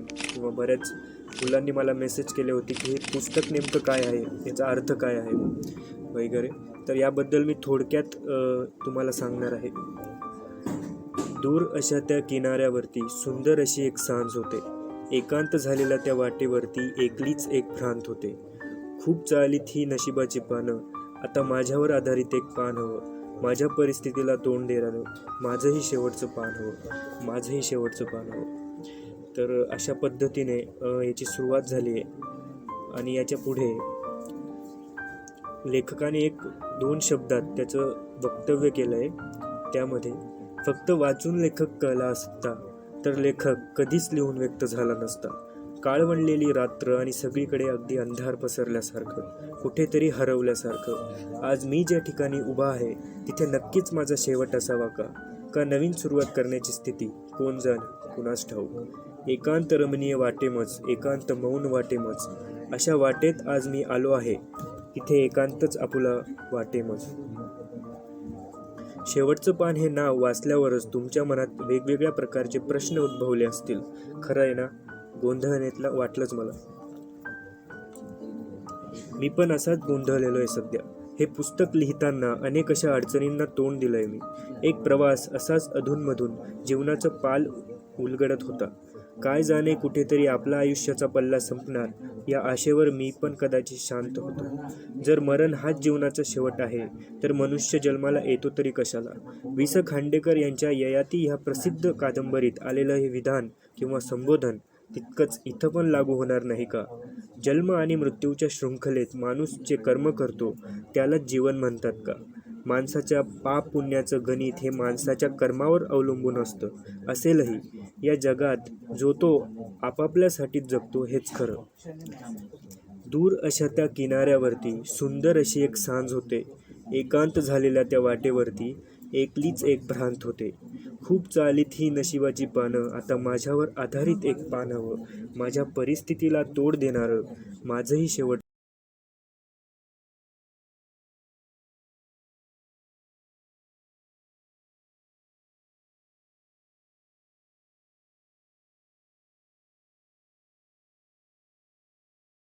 किंवा बऱ्याच मुलांनी मला मेसेज केले होते की हे पुस्तक नेमकं काय आहे? याचा अर्थ काय आहे? वगैरे. तर याबद्दल मी थोडक्यात तुम्हाला सांगणार आहे. दूर अशा त्या किनाऱ्यावरती सुंदर अशी एक सांज होते. एकांत झालेल्या त्या वाटेवरती एकलीच एक भ्रांत होते. खूप चालीत ही नशिबाची पानं. आता माझ्यावर आधारित एक पान हवं. माझ्या परिस्थितीला तोंड देणारं. माझंही शेवटचं पान हवं. माझंही शेवटचं पान हवं. तर अशा पद्धतीने याची सुरुवात झाली आहे. आणि याच्यापुढे लेखकाने एक दोन शब्दात त्याचं वक्तव्य केलं आहे त्यामध्ये फक्त वाचून लेखक कळला असता तर लेखक कधीच लिहून व्यक्त झाला नसता. काळवणलेली रात्र आणि सगळीकडे अगदी अंधार पसरल्यासारखं कुठेतरी हरवल्यासारखं. आज मी ज्या ठिकाणी उभा आहे तिथे नक्कीच माझा शेवट असावा का? का नवीन सुरुवात करण्याची स्थिती? कोण जाणे? कुणास ठाऊक? एकांत रमणीय वाटेमच एकांत मौन वाटेमच. अशा वाटेत आज मी आलो आहे. इथे एकांतच आपुला वाटेमच. शेवटचं पान हे नाव वाचल्यावरच तुमच्या मनात वेगवेगळ्या प्रकारचे प्रश्न उद्भवले असतील. खरं आहे ना? गोंधळण्यातला वाटलंच मला. मी पण असाच गोंधळलेलो आहे सध्या. हे पुस्तक लिहिताना अनेक अशा अडचणींना तोंड दिलंय मी. एक प्रवास असाच अधूनमधून जीवनाचं पाल उलगडत होता. काय जाणे कुठेतरी आपला आयुष्याचा पल्ला संपणार या आशेवर मी पण कदाचित शांत होतो. जर मरण हाच जीवनाचा शेवट आहे तर मनुष्य जन्माला येतो तरी कशाला? वि स खांडेकर यांच्या ययाती ह्या प्रसिद्ध कादंबरीत आलेलं हे विधान किंवा संबोधन तितकंच इथं पण लागू होणार नाही का? जन्म आणि मृत्यूच्या शृंखलेत माणूस जे कर्म करतो त्यालाच जीवन म्हणतात का? माणसाच्या पाप पुण्याचं गणित हे माणसाच्या कर्मावर अवलंबून असतं. असेलही या जगात जो तो आपापल्यासाठीच जगतो हेच खरं. दूर अशा त्या किनाऱ्यावरती सुंदर अशी एक सांज होते. एकांत झालेल्या त्या वाटेवरती एकलीच एक भ्रांत होते. खूप चालीत ही नशिबाची पानं आता माझ्यावर आधारित एक पान हवं माझ्या परिस्थितीला तोड देणारं माझंही शेवट